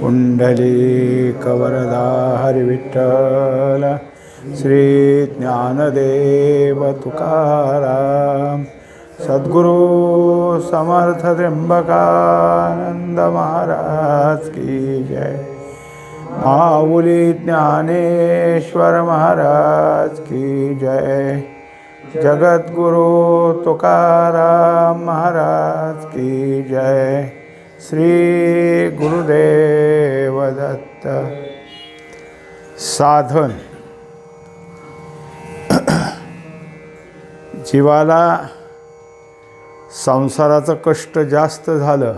पुण्डलीकवरदा हरिविठ्ठल श्री ज्ञानदेव तुकाराम सद्गुरु समर्थ त्र्यंबकानंद महाराज की जय। माऊली ज्ञानेश्वर महाराज की जय। जगद्गुरु तुकाराम महाराज की जय। श्री गुरुदेव दत्त साधन। जीवाला संसाराचं कष्ट जास्त झालं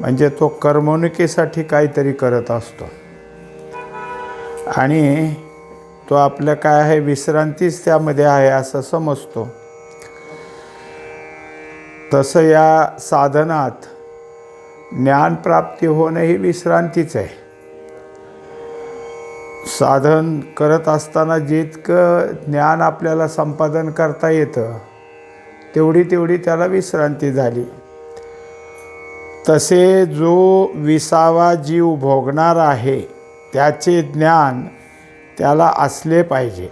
म्हणजे तो करमणुकीसाठी काहीतरी करत असतो. आणि तो आपलं काय आहे विश्रांतीच त्यामध्ये आहे असं समजतो. तसं या साधनात ज्ञानप्राप्ती होणं ही विश्रांतीच आहे. साधन करत असताना जितकं ज्ञान आपल्याला संपादन करता येतं तेवढी तेवढी त्याला विश्रांती झाली. तसे जो विसावा जीव भोगणार आहे त्याचे ज्ञान त्याला असले पाहिजे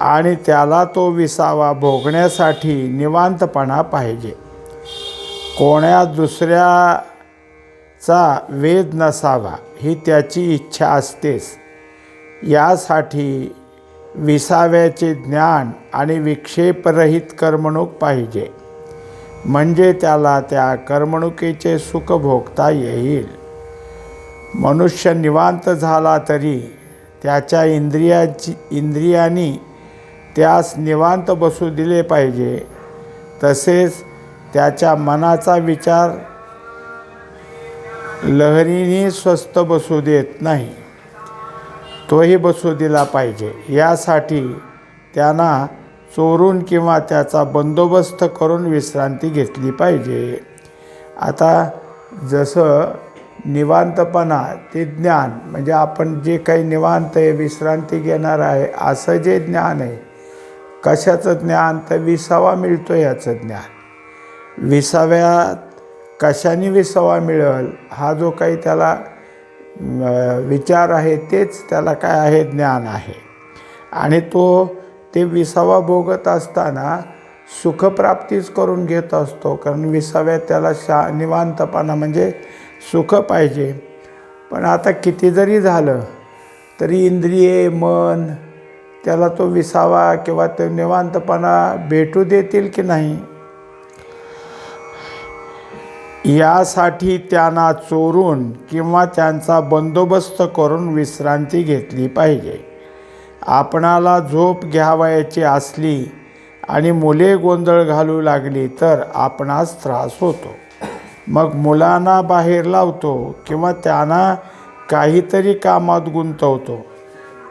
आणि त्याला तो विसावा भोगण्यासाठी निवांतपणा पाहिजे. कोण्या दुसऱ्या चा वेद नसावा ही त्याची इच्छा असतेच. यासाठी विसाव्याचे ज्ञान आणि विक्षेपरहित करमणूक पाहिजे. म्हणजे त्याला त्या करमणुकीचे सुख भोगता येईल. मनुष्य निवांत झाला तरी त्याच्या इंद्रियाची इंद्रियांनी त्यास निवांत बसू दिले पाहिजे. तसेच त्याच्या मनाचा विचार लहरीने स्वस्त बसू देत नाही. तोही बसू दिला पाहिजे. यासाठी त्यांना चोरून किंवा त्याचा बंदोबस्त करून विश्रांती घेतली पाहिजे. आता जसं निवांतपणा ते ज्ञान म्हणजे आपण जे काही निवांत आहे विश्रांती घेणार आहे असं जे ज्ञान आहे कशाचं ज्ञान? तर विसावा मिळतो याचं ज्ञान. विसाव्यात कशाने विसावा मिळेल? हा जो काही त्याला विचार आहे तेच त्याला काय आहे? ज्ञान आहे. आणि तो ते विसावा भोगत असताना सुखप्राप्तीच करून घेत असतो. कारण विसाव्यात त्याला शा निवांतपणा म्हणजे सुख पाहिजे. पण आता किती जरी झालं तरी इंद्रिये मन त्याला तो विसावा किंवा तो निवांतपणा भेटू देतील की नाही? यासाठी त्यांना चोरून किंवा त्यांचा बंदोबस्त करून विश्रांती घेतली पाहिजे. आपणाला झोप घ्यावयाची असली आणि मुले गोंधळ घालू लागली तर आपणास त्रास होतो. मग मुलांना बाहेर लावतो किंवा त्यांना काहीतरी कामात गुंतवतो.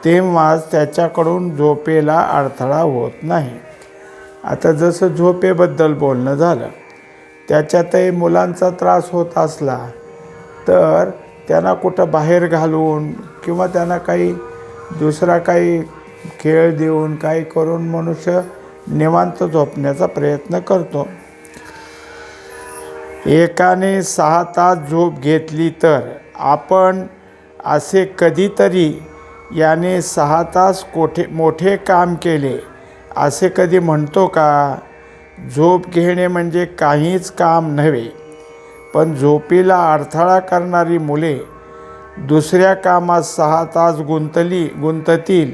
तेव्हाच त्याच्याकडून झोपेला अडथळा होत नाही. आता जसं झोपेबद्दल बोलणं झालं त्याच्यातही मुलांचा त्रास होत असला तर त्यांना कुठं बाहेर घालून किंवा त्यांना काही दुसरा काही खेळ देऊन काही करून मनुष्य निवांत झोपण्याचा प्रयत्न करतो. एकाने सहा तास झोप घेतली तर आपण असे कधीतरी याने सहा तास कोठे मोठे काम केले असे कधी म्हणतो का? झोप घेणे म्हणजे काहीच काम नव्हे पण झोपीला अडथळा करणारी मुले दुसऱ्या कामात सहा तास गुंतली गुंततील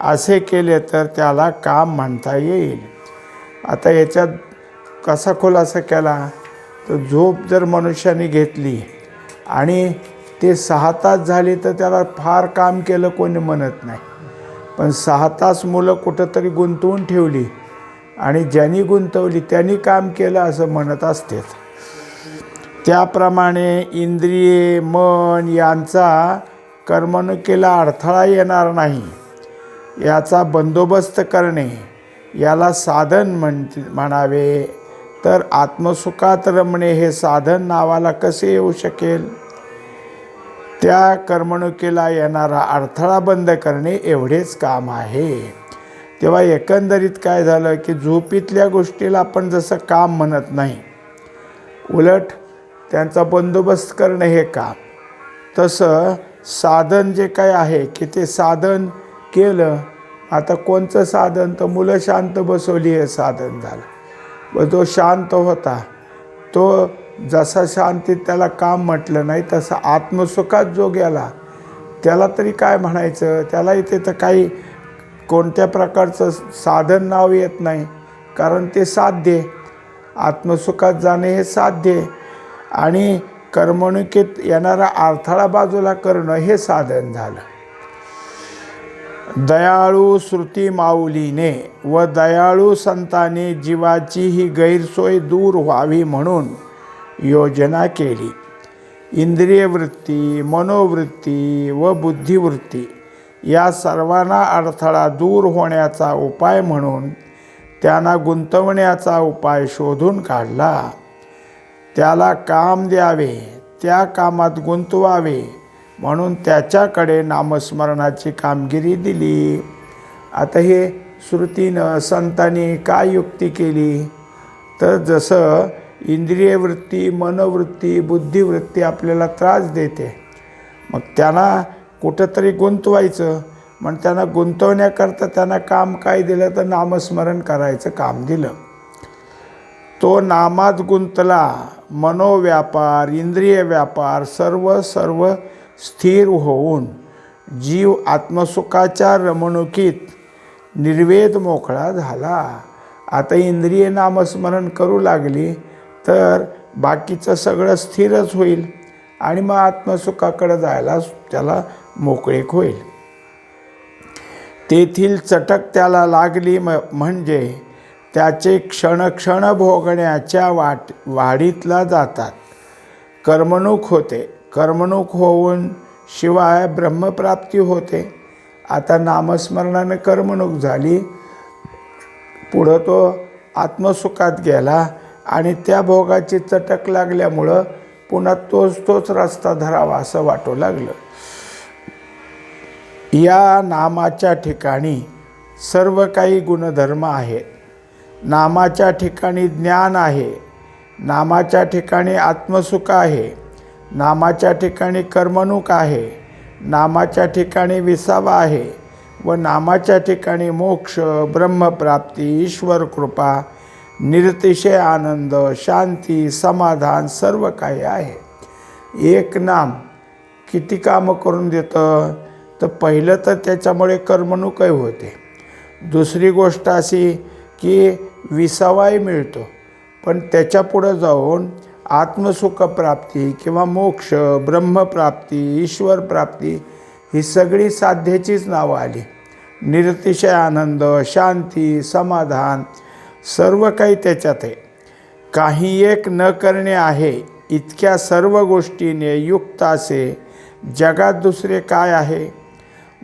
असे केले तर त्याला काम म्हणता येईल. आता याच्यात कसा खुलासा केला? तर झोप जर मनुष्याने घेतली आणि ते सहा तास झाले तर त्याला फार काम केलं कोणी म्हणत नाही. पण सहा तास मुलं कुठंतरी गुंतवून ठेवली. आणि ज्यांनी गुंतवली त्यांनी काम केलं असं म्हणत असते त्याप्रमाणे इंद्रिये मन यांचा करमणुकीला अडथळा येणार नाही. याचा बंदोबस्त करणे याला साधन म्हण म्हणावे. तर आत्मसुखात रमणे हे साधन नावाला कसे येऊ शकेल? त्या करमणुकीला येणारा अडथळा बंद करणे एवढेच काम आहे. तेव्हा एकंदरीत काय झालं की झोपीतल्या गोष्टीला आपण जसं काम म्हणत नाही उलट त्यांचा बंदोबस्त करणं हे काम. तसं साधन जे काय आहे की ते साधन केलं आता कोणचं साधन? तर मुलं शांत बसवली हे साधन झालं. व जो शांत होता तो जसा शांतीत त्याला काम म्हटलं नाही तसं आत्मसुखात जो गेला त्याला तरी काय म्हणायचं? त्याला इथे तर काही कोणत्या प्रकारचं साधन नाव येत नाही कारण ते साध्य आहे. आत्मसुखात जाणे हे साध्य आहे. आणि करमणुकीत येणारा अडथळा बाजूला करणं हे साधन झालं दयाळू श्रुती माऊलीने व दयाळू संताने जीवाची ही गैरसोय दूर व्हावी म्हणून योजना केली इंद्रियवृत्ती मनोवृत्ती व बुद्धिवृत्ती या सर्वांना अडथळा दूर होण्याचा उपाय म्हणून त्यांना गुंतवण्याचा उपाय शोधून काढला. त्याला काम द्यावे त्या कामात गुंतवावे म्हणून त्याच्याकडे नामस्मरणाची कामगिरी दिली. आता हे श्रुतीनं संतांनी काय युक्ती केली? तर जसं इंद्रियवृत्ती मनोवृत्ती बुद्धिवृत्ती आपल्याला त्रास देते मग त्यांना कुठंतरी गुंतवायचं. मग त्यांना गुंतवण्याकरता त्यांना काम काय दिलं? तर नामस्मरण करायचं काम दिलं. तो नामात गुंतला. मनोव्यापार इंद्रिय व्यापार सर्व सर्व स्थिर होऊन जीव आत्मसुखाच्या रमणुकीत निर्वेद मोकळा झाला. आता इंद्रिय नामस्मरण करू लागली तर बाकीचं सगळं स्थिरच होईल आणि मग आत्मसुखाकडे जायला त्याला मोकळीक होईल. तेथील चटक त्याला लागली म म्हणजे त्याचे क्षणक्षण भोगण्याच्या वाट वाढीतला जातात. कर्मणूक होते. कर्मणूक होऊन शिवाय ब्रह्मप्राप्ती होते. आता नामस्मरणाने कर्मणूक झाली. पुढं तो आत्मसुखात गेला आणि त्या भोगाची चटक लागल्यामुळं पुन्हा तोच तोच रस्ता धरावा असं वाटू लागलं. या नामाच्या ठिकाणी सर्व काही गुणधर्म आहेत नामाच्या ठिकाणी ज्ञान आहे. नामाच्या ठिकाणी आत्मसुख आहे. नामाच्या ठिकाणी कर्मणूक आहे. नामाच्या ठिकाणी विसावा आहे व नामाच्या ठिकाणी मोक्ष ब्रह्मप्राप्ती ईश्वर कृपा निरतिशय आनंद शांती समाधान सर्व काही आहे. एक नाम किती कामं करून देतं? तर पहिलं तर त्याच्यामुळे करमणूकही होते. दुसरी गोष्ट अशी की विसावाही मिळतो. पण त्याच्यापुढं जाऊन आत्मसुखप्राप्ती किंवा मोक्ष ब्रह्मप्राप्ती ईश्वर प्राप्ती ही सगळी साध्याचीच नावं आली. निरतिशय आनंद शांती समाधान सर्व काही त्याच्यात आहे. काही एक न करणे आहे इतक्या सर्व गोष्टीने युक्त असे जगात दुसरे काय आहे?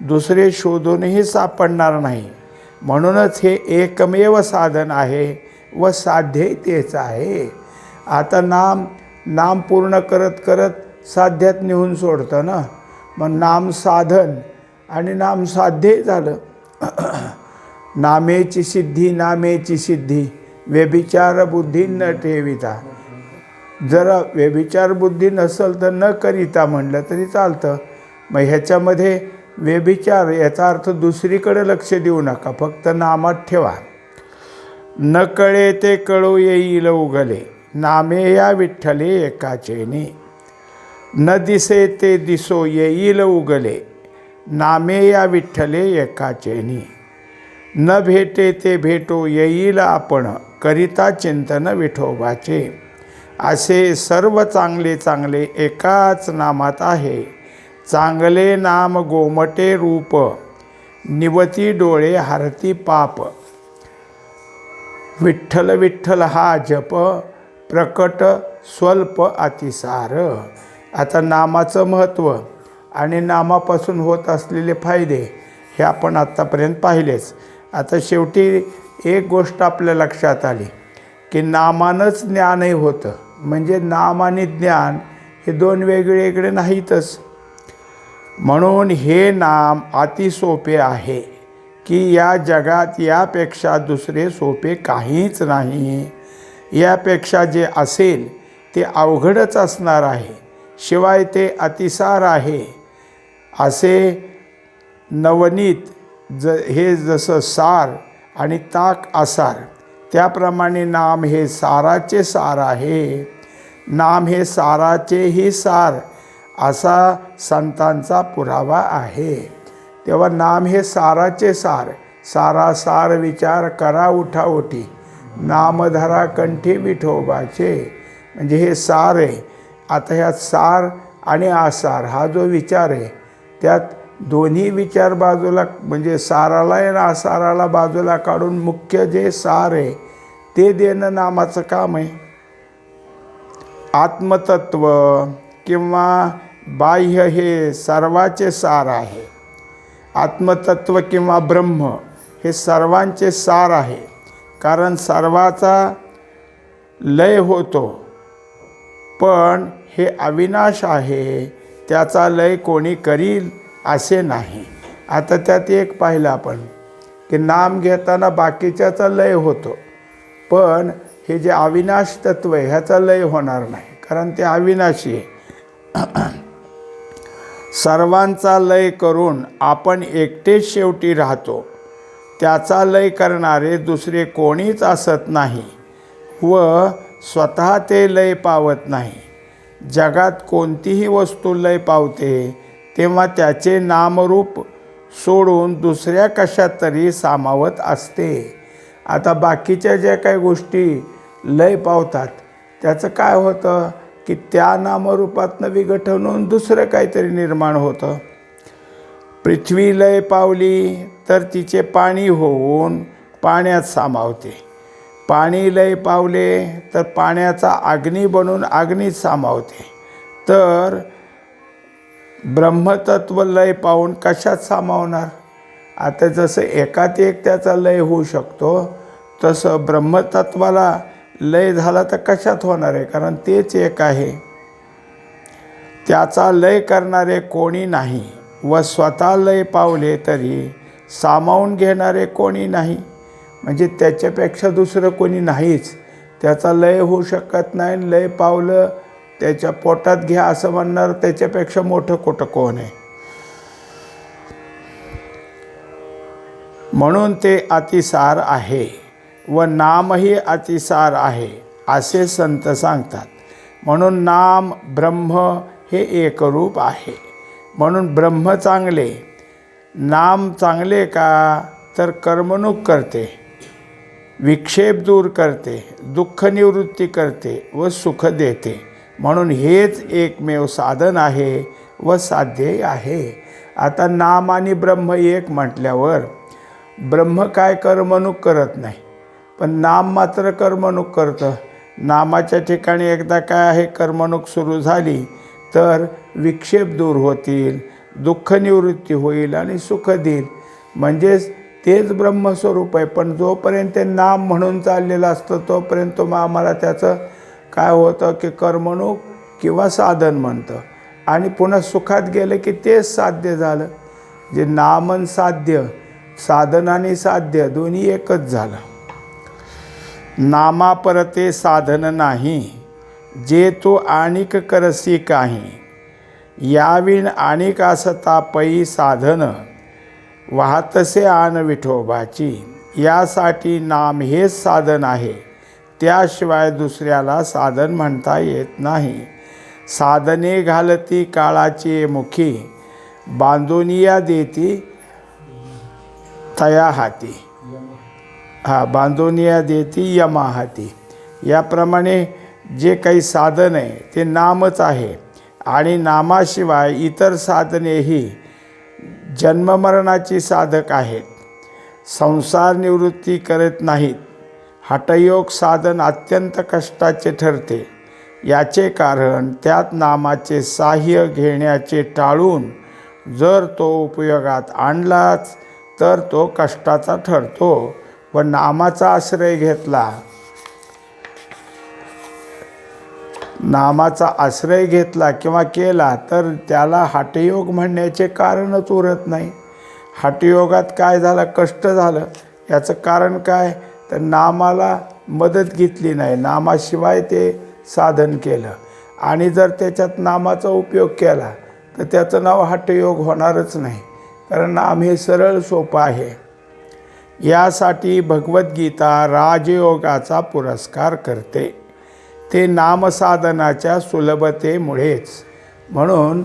दुसरे शोधूनही सापडणार नाही. म्हणूनच हे एकमेव साधन आहे व साध्यही तेच आहे. आता नाम नाम पूर्ण करत करत साध्यात नेऊन सोडतं ना? मग नाम साधन आणि नाम साध्य झालं. नामेची सिद्धी नामेची सिद्धी. व्यभिचार बुद्धी न ठेविता. जर व्यभिचार बुद्धी नसेल तर न करिता म्हणलं तरी चालतं. मग ह्याच्यामध्ये व्यभिचार याचा अर्थ दुसरीकडे लक्ष देऊ नका फक्त नामात ठेवा. न कळे ते कळू येईल उगले नामे या विठ्ठले एकाचेने. न दिसे ते दिसो येईल उगले नामे या विठ्ठले एकाचेनी. न भेटे ते भेटो येईल आपण करिता चिंतन विठोबाचे. असे सर्व चांगले चांगले एकाच नामात आहे. चांगले नाम गोमटे रूप निवती डोळे हरती पाप. विठ्ठल विठ्ठल हा जप प्रकट स्वल्प अतिसार. आता नामाचं महत्त्व आणि नामापासून होत असलेले फायदे हे आपण आत्तापर्यंत पाहिलेच. आता शेवटी एक गोष्ट आपल्या लक्षात आली की नामानंच ज्ञानही होतं. म्हणजे नाम आणि ज्ञान हे दोन वेगळे वेगळे नाहीतच. म्हणून हे नाम अतिसोपे आहे की या जगात यापेक्षा दुसरे सोपे काहीच नाही. यापेक्षा जे असेल ते अवघडच असणार आहे. शिवाय ते अतिसार आहे. असे नवनीत ज हे जसं सार आणि ताक आसार त्याप्रमाणे नाम हे साराचे सार आहे. नाम हे साराचेही सार असा संतांचा पुरावा आहे. तेव्हा नाम हे साराचे सार. सारा सार विचार करा उठा उठी नामधरा कंठी विठोबाचे. म्हणजे हे सार आहे. आता ह्यात सार आणि आसार हा जो विचार आहे त्यात दोन्ही विचार बाजूला म्हणजे साराला आणि आसाराला बाजूला काढून मुख्य जे सार आहे ते देणं नामाचं काम आहे. आत्मतत्व किंवा बाह्य हे सर्वाचे सार आहे. आत्मतत्व किंवा ब्रह्म हे सर्वांचे सार आहे. कारण सर्वाचा लय होतो. पण हे अविनाश आहे त्याचा लय कोणी करील असे नाही. आता त्यात एक पाहिलं आपण की नाम घेताना बाकीच्याचा लय होतो. पण हे जे अविनाश तत्व आहे ह्याचा लय होणार नाही. कारण ते अविनाशी आहे. सर्वांचा लय करून आपण एकटेच शेवटी राहतो. त्याचा लय करणारे दुसरे कोणीच असत नाही व स्वतः ते लय पावत नाही. जगात कोणतीही वस्तू लय पावते तेव्हा त्याचे नामरूप सोडून दुसऱ्या कशात तरी सामावत असते. आता बाकीच्या ज्या काही गोष्टी लय पावतात त्याचं काय होतं? की त्या नामरूपातनं विघटन होऊन दुसरं काहीतरी निर्माण होतं. पृथ्वी लय पावली तर तिचे पाणी होऊन पाण्यात सामावते. पाणी लय पावले तर पाण्याचा अग्नी बनून अग्नीत सामावते. तर ब्रह्मतत्व लय पाहून कशात सामावणार? आता जसं एकात एक त्याचा लय होऊ शकतो तसं ब्रह्मतत्वाला लय झाला तर कशात होणार आहे? कारण तेच एक आहे. त्याचा लय करणारे कोणी नाही व स्वतः लय पावले तरी सामावून घेणारे कोणी नाही. म्हणजे त्याच्यापेक्षा दुसरं कोणी नाहीच. त्याचा लय होऊ शकत नाही लय पावलं त्याच्या पोटात घ्या असं म्हणणार त्याच्यापेक्षा मोठं कोटं कोण आहे? म्हणून ते अतिसार आहे. व नामही अतिसार आहे असे संत सांगतात. म्हणून नाम ब्रह्म हे एकरूप आहे. म्हणून ब्रह्म चांगले. नाम चांगले का तर करमणूक करते. विक्षेप दूर करते दुःख निवृत्ती करते व सुख देते. म्हणून हेच एकमेव साधन आहे व साध्य आहे. आता नाम आणि ब्रह्म एक म्हटल्यावर ब्रह्म काय करमणूक करत नाही? पण नाम मात्र करमणूक करतं. नामाच्या ठिकाणी एकदा काय आहे करमणूक सुरू झाली तर विक्षेप दूर होतील दुःख निवृत्ती होईल आणि सुख देईल. म्हणजेच तेच ब्रह्मस्वरूप आहे. पण जोपर्यंत ते नाम म्हणून चाललेलं असतं तोपर्यंत मग आम्हाला त्याचं काय होतं की करमणूक किंवा साधन म्हणतं. आणि पुन्हा सुखात गेलं की तेच साध्य झालं. जे नामन साध्य साधन आणि साध्य दोन्ही एकच झालं. नामापरते साधन नाही जे तू आणिक करसी काही. याविण आणिक असता पै साधन वाहतसे आण विठोबाची. यासाठी नाम हेच साधन आहे त्याशिवाय दुसऱ्याला साधन म्हणता येत नाही. साधने घालती काळाची मुखी बांधुनिया देती तया हाती. हा बांधुनिया देती यमाहाती. याप्रमाणे जे काही साधन आहे ते नामच आहे. आणि नामाशिवाय इतर साधनेही जन्ममरणाची साधक आहेत. संसार निवृत्ती करत नाहीत. हटयोग साधन अत्यंत कष्टाचे ठरते. याचे कारण त्यात नामाचे साह्य घेण्याचे टाळून जर तो उपयोगात आणलाच तर तो कष्टाचा ठरतो. व नामाचा आश्रय घेतला. नामाचा आश्रय घेतला किंवा केला तर त्याला हटयोग म्हणण्याचे कारणच उरत नाही. हटयोगात काय झालं? कष्ट झालं. याचं कारण काय? तर नामाला मदत घेतली नाही. नामाशिवाय ते साधन केलं. आणि जर त्याच्यात नामाचा उपयोग केला तर त्याचं नाव हटयोग होणारच नाही. कारण नाम हे सरळ सोपं आहे. यासाठी भगवद्गीता राजयोगाचा पुरस्कार करते. ते नामसाधनाच्या सुलभतेमुळेच. म्हणून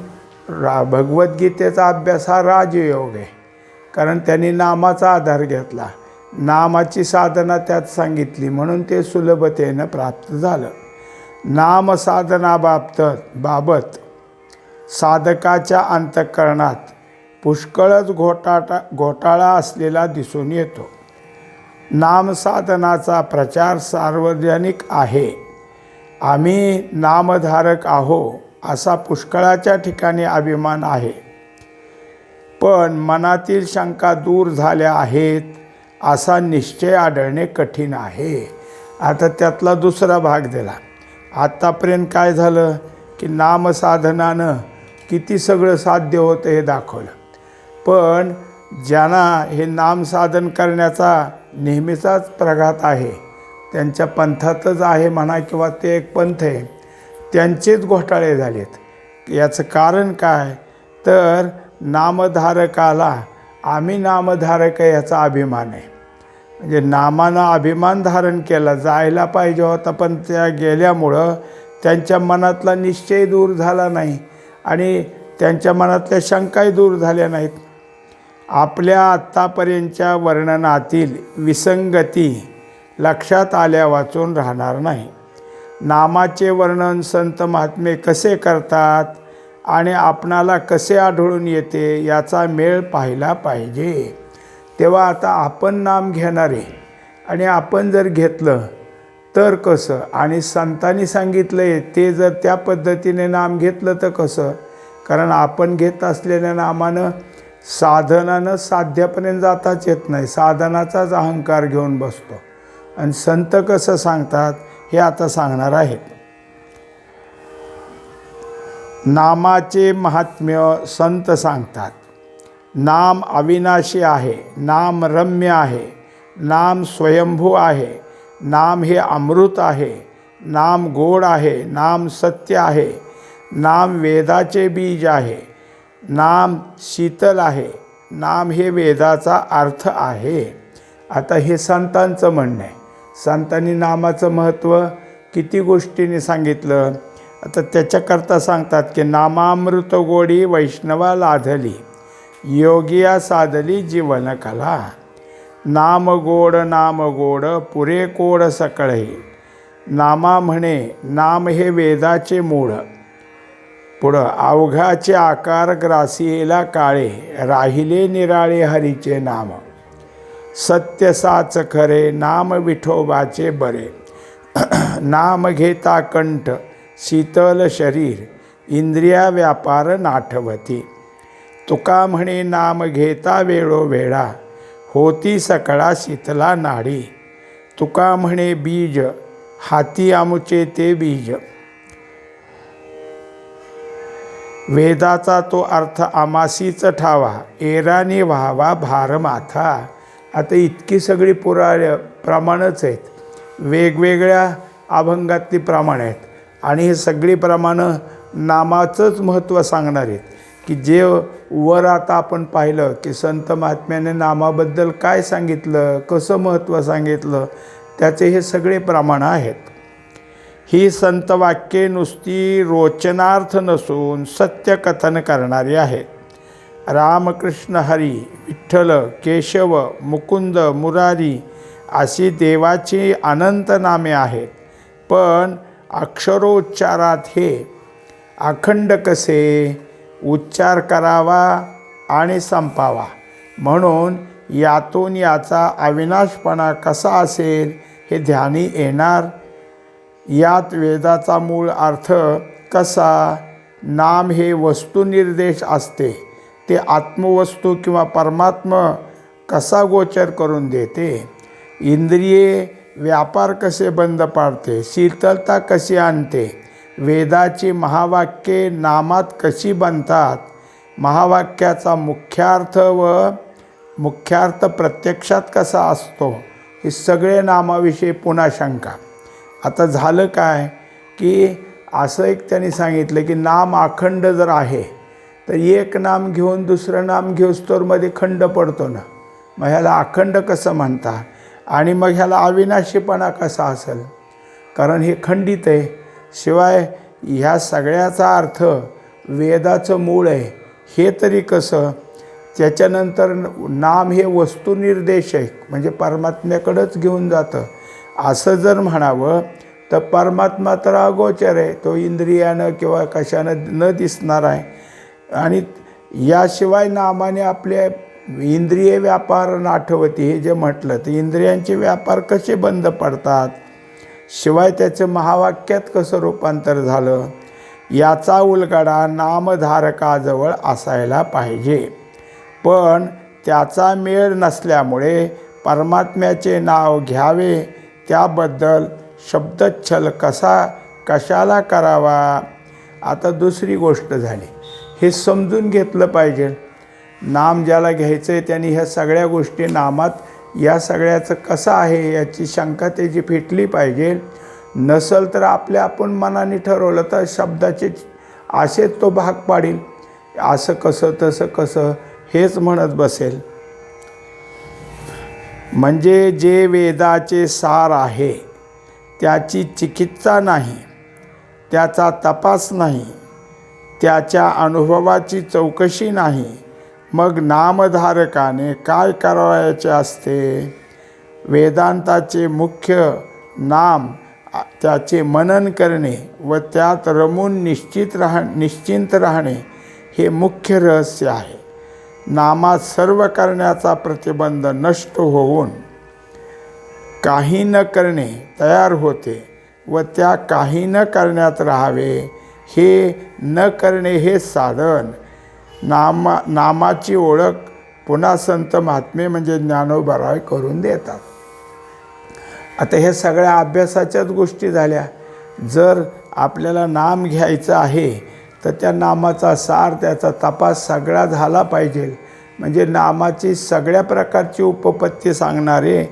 रा भगवद्गीतेचा अभ्यास हा राजयोग आहे. कारण त्यांनी नामाचा आधार घेतला. नामाची साधना त्यात सांगितली म्हणून ते सुलभतेनं प्राप्त झालं. नामसाधनाबाबत बाबत साधकाच्या अंतःकरणात पुष्कळच घोटाटा घोटाळा असलेला दिसून येतो. नामसाधनाचा प्रचार सार्वजनिक आहे. आम्ही नामधारक आहो असा पुष्कळाच्या ठिकाणी अभिमान आहे. पण मनातील शंका दूर झाल्या आहेत असा निश्चय आढळणे कठीण आहे. आता त्यातला दुसरा भाग दिला. आत्तापर्यंत काय झालं? की नामसाधनानं किती सगळं साध्य होतं हे दाखवलं. पण ज्यांना हे नामसाधन करण्याचा नेहमीचाच प्रघात आहे त्यांच्या पंथातच आहे म्हणा किंवा ते एक पंथ आहे त्यांचेच घोटाळे झालेत. याचं कारण काय? तर नामधारकाला आम्ही नामधारक आहे याचा अभिमान आहे. म्हणजे नामानं अभिमान धारण केला जायला पाहिजे होता पण त्या गेल्यामुळं त्यांच्या मनातला निश्चय दूर झाला नाही आणि त्यांच्या मनातल्या शंकाही दूर झाल्या नाहीत. आपल्या आत्तापर्यंतच्या वर्णनातील विसंगती लक्षात आल्या वाचून राहणार नाही. नामाचे वर्णन संत महात्मे कसे करतात आणि आपणाला कसे आढळून येते याचा मेळ पाहिला पाहिजे. तेव्हा आता आपण नाम घेणारे आणि आपण जर घेतलं तर कसं? आणि संतांनी सांगितलं आहे ते जर त्या पद्धतीने नाम घेतलं तर कसं? कारण आपण घेत असलेल्या नामानं साधनानं साध्यापर्यंत जाताच येत नाही. साधनाचाच अहंकार घेऊन बसतो. आणि संत कसं सांगतात हे आता सांगणार आहेत. नामाचे महात्म्य संत सांगतात. नाम अविनाशी आहे नाम रम्य आहे नाम स्वयंभू आहे नाम हे अमृत आहे नाम गोड आहे नाम सत्य आहे नाम वेदाचे बीज आहे. नाम शीतल आहे. नाम हे वेदाचा अर्थ आहे. आता हे संतांचं म्हणणं आहे. संतांनी नामाचं महत्त्व किती गोष्टीने सांगितलं? आता त्याच्याकरता सांगतात की नामामृत गोडी वैष्णवा लाधली योगिया साधली जीवनकला. नाम गोड नाम गोड पुरे कोड सकळे. नामा म्हणे नाम हे वेदाचे मूळ. पुढं अवघाचे आकार ग्रासियेला काळे राहिले निराळे हरीचे नाम. सत्य साच खरे नाम विठोबाचे बरे. नाम घेता कंठ शीतल शरीर इंद्रिया व्यापार नाठवती. तुका म्हणे नाम घेता वेळोवेळा होती सकळा शीतला नाडी. तुका म्हणे बीज हाती आमुचे ते बीज. वेदाचा तो अर्थ आमासीच ठावा एराने व्हावा भारमाथा. आता इतकी सगळी पुरा प्रमाणच आहेत. वेगवेगळ्या अभंगातली प्रमाण आहेत. आणि हे सगळी प्रमाणं नामाचंच महत्त्व सांगणार आहेत. की जे वर आता आपण पाहिलं की संत महात्म्याने नामाबद्दल काय सांगितलं कसं महत्त्व सांगितलं त्याचे हे सगळे प्रमाणं आहेत. ही संत वाक्ये नुसती रोचनार्थ नसून सत्यकथन करणारी आहेत रामकृष्ण हरी विठ्ठल केशव मुकुंद मुरारी अशी देवाची अनंत नामे आहेत. पण अक्षरोच्चारात हे अखंड कसे? उच्चार करावा आणि संपावा. म्हणून यातून याचा अविनाशपणा कसा असेल हे ध्यानी येणार? यात वेदाचा मूळ अर्थ कसा? नाम हे वस्तुनिर्देश असते. ते आत्मवस्तू किंवा परमात्म कसा गोचर करून देते? इंद्रिये व्यापार कसे बंद पाडते? शीतलता कशी आणते? वेदाची महावाक्ये नामात कशी बनतात? महावाक्याचा मुख्यार्थ व मुख्यार्थ प्रत्यक्षात कसा असतो? हे सगळे नामाविषयी पुन्हा शंका. आता झालं काय की असं एक त्यांनी सांगितलं की नाम अखंड जर आहे तर एक नाम घेऊन दुसरं नाम घेऊस तर मध्ये खंड पडतो ना. मग ह्याला अखंड कसं म्हणता आणि मग ह्याला अविनाशीपणा कसा असेल? कारण हे खंडित आहे. शिवाय ह्या सगळ्याचा अर्थ वेदाचं मूळ आहे. हे तरी कसं? त्याच्यानंतर नाम हे वस्तुनिर्देश आहे म्हणजे परमात्म्याकडंच घेऊन जातं. असं जर म्हणावं तर परमात्मा तर अगोचर आहे. तो इंद्रियानं किंवा कशानं न दिसणार आहे. आणि याशिवाय नामाने आपले इंद्रिय व्यापार नाठवती हे जे म्हटलं तर इंद्रियांचे व्यापार कसे बंद पडतात? शिवाय त्याचं महावाक्यात कसं रूपांतर झालं? याचा उलगडा नामधारकाजवळ असायला पाहिजे. पण त्याचा मेळ नसल्यामुळे परमात्म्याचे नाव घ्यावे त्याबद्दल शब्दच्छल कसा कशाला करावा? आता दुसरी गोष्ट झाली. हे समजून घेतलं पाहिजे. नाम ज्याला घ्यायचं आहे त्यांनी ह्या सगळ्या गोष्टी नामात या सगळ्याचं कसं आहे याची शंका त्याची फिटली पाहिजे. नसल तर आपल्या आपण मनाने ठरवलं तर शब्दाचे असेच तो भाग पाडील. असं कसं तसं कसं हेच म्हणत बसेल. म्हणजे जे वेदाचे सार आहे त्याची चिकित्सा नाही त्याचा तपास नाही त्याच्या अनुभवाची चौकशी नाही मग नामधारकाने काय करावयाचे असते? वेदांताचे मुख्य नाम त्याचे मनन करणे व त्यात रमून निश्चित राह निश्चिंत राहणे हे मुख्य रहस्य आहे. नामात सर्व करण्याचा प्रतिबंध नष्ट होऊन काही न करणे तयार होते व त्या काही न करण्यात राहावे हे न करणे हे साधन. नामा नामाची ओळख पुन्हा संत महात्मे म्हणजे ज्ञानोबराय करून देतात. आता हे सगळ्या अभ्यासाच्याच गोष्टी झाल्या. जर आपल्याला नाम घ्यायचं आहे तर त्या नामाचा सार त्याचा तपास सगळा झाला पाहिजे. म्हणजे नामाची सगळ्या प्रकारची उपपत्ती सांगणारे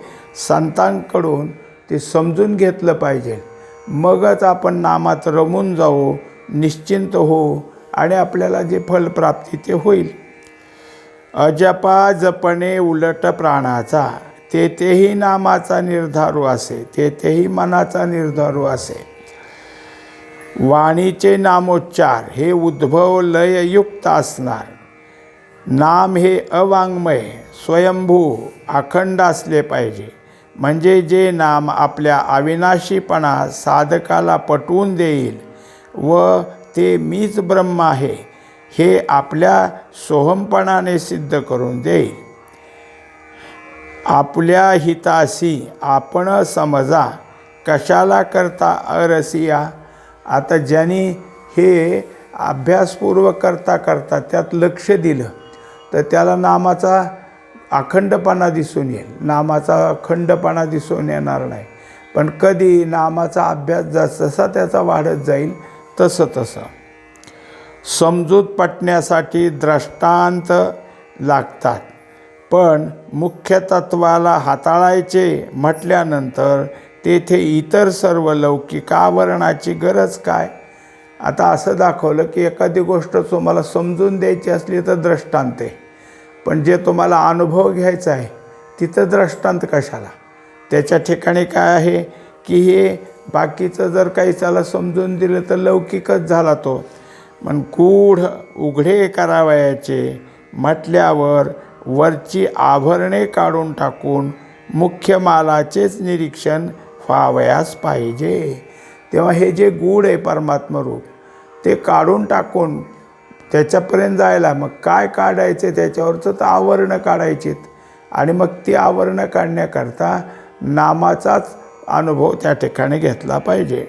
संतांकडून ते समजून घेतलं पाहिजे. मगच आपण नामात रमून जाऊ निश्चिंत होऊ आणि आपल्याला जे फलप्राप्ती ते होईल. अजपा जपणे उलट प्राणाचा तेथेही नामाचा निर्धारू असे तेथेही मनाचा निर्धारू असे. वाणीचे नामोच्चार हे उद्भव लययुक्त असणार. नाम हे अवाङ्मय स्वयंभू अखंड असले पाहिजे. म्हणजे जे नाम आपल्या अविनाशीपणा साधकाला पटवून देईल व ते मीच ब्रह्म आहे हे आपल्या सोहमपणाने सिद्ध करून देईल. आपल्या हिताशी आपण समजा कशाला करता अरसिया? आता ज्यांनी हे अभ्यासपूर्वक करता करता त्यात लक्ष दिलं तर त्याला नामाचा अखंडपणा दिसून येईल. नामाचा अखंडपणा दिसून येणार नाही. पण कधी नामाचा अभ्यास जसा त्याचा वाढत जाईल तसं तसं. समजूत पटण्यासाठी दृष्टांत लागतात. पण मुख्य तत्वाला हाताळायचे म्हटल्यानंतर तेथे इतर सर्व लौकिक आवरणाची गरज काय? आता असं दाखवलं की एखादी गोष्ट तुम्हाला समजून द्यायची असली तर दृष्टांत आहे. पण जे तुम्हाला अनुभव घ्यायचा आहे तिथं दृष्टांत कशाला? त्याच्या ठिकाणी काय आहे की हे बाकीचं जर काही त्याला समजून दिलं तर लौकिकच झाला तो. पण गूढ उघडे करावयाचे म्हटल्यावर वरची आभरणे काढून टाकून मुख्य मालाचेच निरीक्षण फावयास पाहिजे. तेव्हा हे जे गूढ आहे परमात्मरूप ते काढून टाकून त्याच्यापर्यंत जायला मग काय काढायचे? त्याच्यावरचं तर आवरणं काढायचीत. आणि मग ती आवरणं काढण्याकरता नामाचाच अनुभव त्या ठिकाणी घेतला पाहिजे.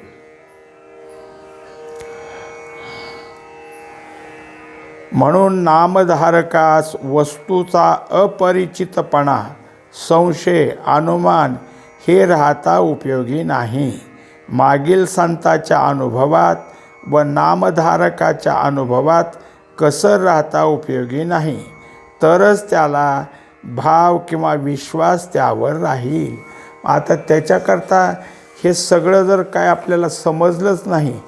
म्हणून नामधारकास वस्तूचा अपरिचितपणा संशय अनुमान हे राहता उपयोगी नाही. मागील संताच्या अनुभवात व नामधारकाच्या अनुभवात कसर राहता उपयोगी नाही तरच त्याला भाव किंवा विश्वास त्यावर राहील. आता त्याच्याकरता हे सगळं जर काय आपल्याला समजलंच नाही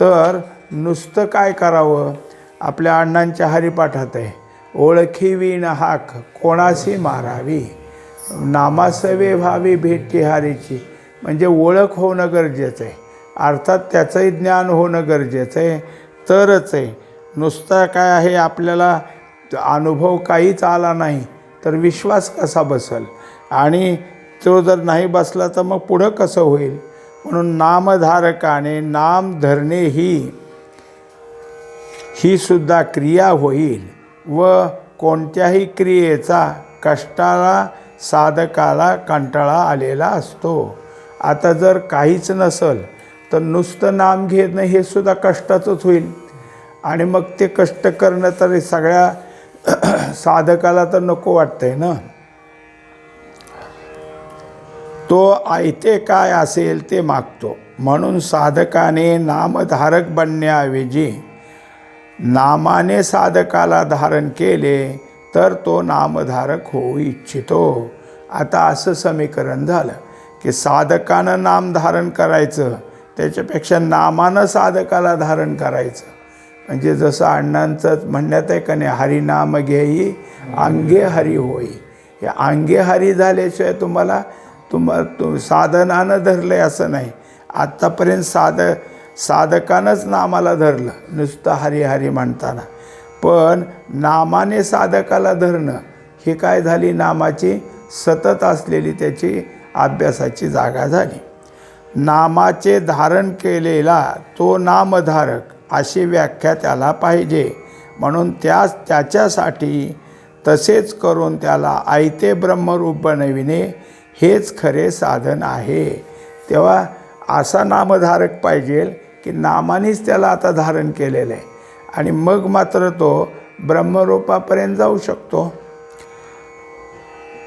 तर नुसतं काय करावं? आपल्या अण्णांच्या हरिपाठात आहे ओळखी विण हाक कोणाशी मारावी? नामासवे व्हावी भेटी हारीची म्हणजे ओळख होणं गरजेचं आहे. अर्थात त्याचंही ज्ञान होणं गरजेचं आहे. तरच आहे. नुसता काय आहे आपल्याला अनुभव काहीच आला नाही तर विश्वास कसा बसल? आणि तो जर नाही बसला तर मग पुढं कसं होईल? म्हणून नामधारकाने नाम धरणे ही ही सुद्धा क्रिया होईल. व कोणत्याही क्रियेचा कष्टाला साधकाला कंटाळा आलेला असतो. आता जर काहीच नसल तर नुसतं नाम घेणं हे सुद्धा कष्टाचंच होईल. आणि मग ते कष्ट करणं तरी सगळ्या साधकाला तर नको वाटतंय ना? तो आयते काय असेल ते मागतो. म्हणून साधकाने नामधारक बनण्याऐवजी नामाने साधकाला धारण केले तर तो नामधारक होऊ इच्छितो. आता असं समीकरण झालं की साधकानं नाम धारण करायचं त्याच्यापेक्षा नामानं साधकाला धारण करायचं. म्हणजे जसं अण्णांचं म्हणण्यात आहे का नाही हरिनाम घेई अंगे हरी होई. हे अंगे हरी झाल्याशिवाय तुम्हाला तुम्हा तुम साधनानं धरलं आहे असं नाही. आत्तापर्यंत साध साधकानंच नामाला धरलं. नुसतं हरी हरी म्हणताना. पण नामाने साधकाला धरणं ही काय झाली नामाची? सतत असलेली त्याची अभ्यासाची जागा झाली. नामाचे धारण केलेला तो नामधारक अशी व्याख्या त्याला पाहिजे. म्हणून त्या त्याच्यासाठी तसेच करून त्याला आयते ब्रह्मरूप बनविणे हेच खरे साधन आहे. तेव्हा असा नामधारक पाहिजे की नामानेच त्याला आता धारण केलेलं आहे. आणि मग मात्र तो ब्रह्मरूपापर्यंत जाऊ शकतो.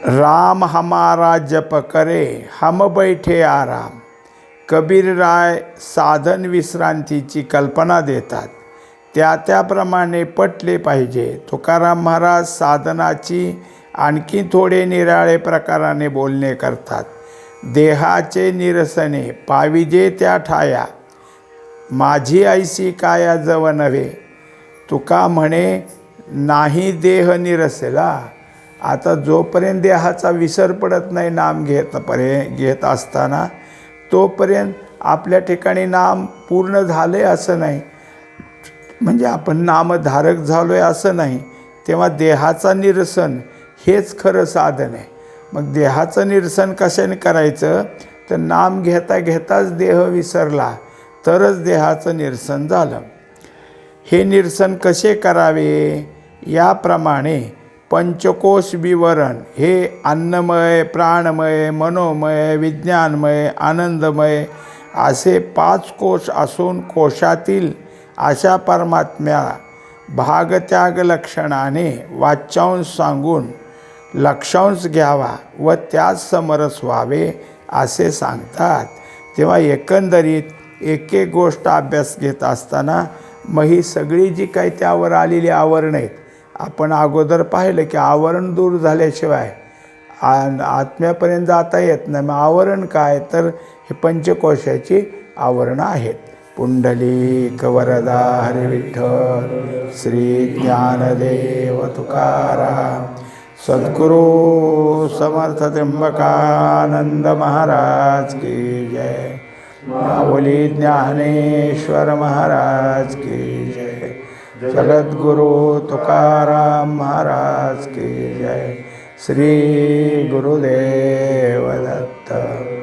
राम हमारा जप करे हम बैठे आराम. कबीर राय साधन विश्रांतीची कल्पना देतात. त्या त्याप्रमाणे पटले पाहिजे. तुकाराम महाराज साधनाची आणखी थोडे निराळे प्रकाराने बोलणे करतात. देहाचे निरसने पाविजे त्या ठाया. माझी ऐसी काया जव नव्हे. तुका म्हणे नाही देह निरसला. आता जोपर्यंत देहाचा विसर पडत नाही नाम घेत पर्य घेत असताना तोपर्यंत आपल्या ठिकाणी नाम पूर्ण झाले असं नाही. म्हणजे आपण नामधारक झालो आहे असं नाही. तेव्हा देहाचा निरसन हेच खरं साधन आहे. मग देहाचं निरसन कशाने करायचं? तर नाम घेता घेताच देह विसरला तरच देहाचं निरसन झालं. हे निरसन कसे करावे? याप्रमाणे पंचकोश विवरण. हे अन्नमय प्राणमय मनोमय विज्ञानमय आनंदमय असे पाच कोश असून कोशातील अशा परमात्म्या भागत्याग लक्षणाने वाच्यांश सांगून लक्षांश घ्यावा व त्यात समरस व्हावे असे सांगतात. तेव्हा एकंदरीत एक एक गोष्ट अभ्यास घेत असताना मग ही सगळी जी काही त्यावर आलेली आवरण आहेत आपण अगोदर पाहिलं की आवरण दूर झाल्याशिवाय आ आत्म्यापर्यंत जाता येत नाही. मग आवरण काय? तर हे पंचकोशाची आवरणं आहेत. पुंडलिक वरदा हरिविठ्ठल श्री ज्ञानदेव तुकाराम सद्गुरू समर्थ त्र्यंबकानंद महाराज की जय. माऊली ज्ञानेश्वर महाराज की जगद्गुरु तुकाराम महाराज की जय। श्री गुरुदेव दत्त।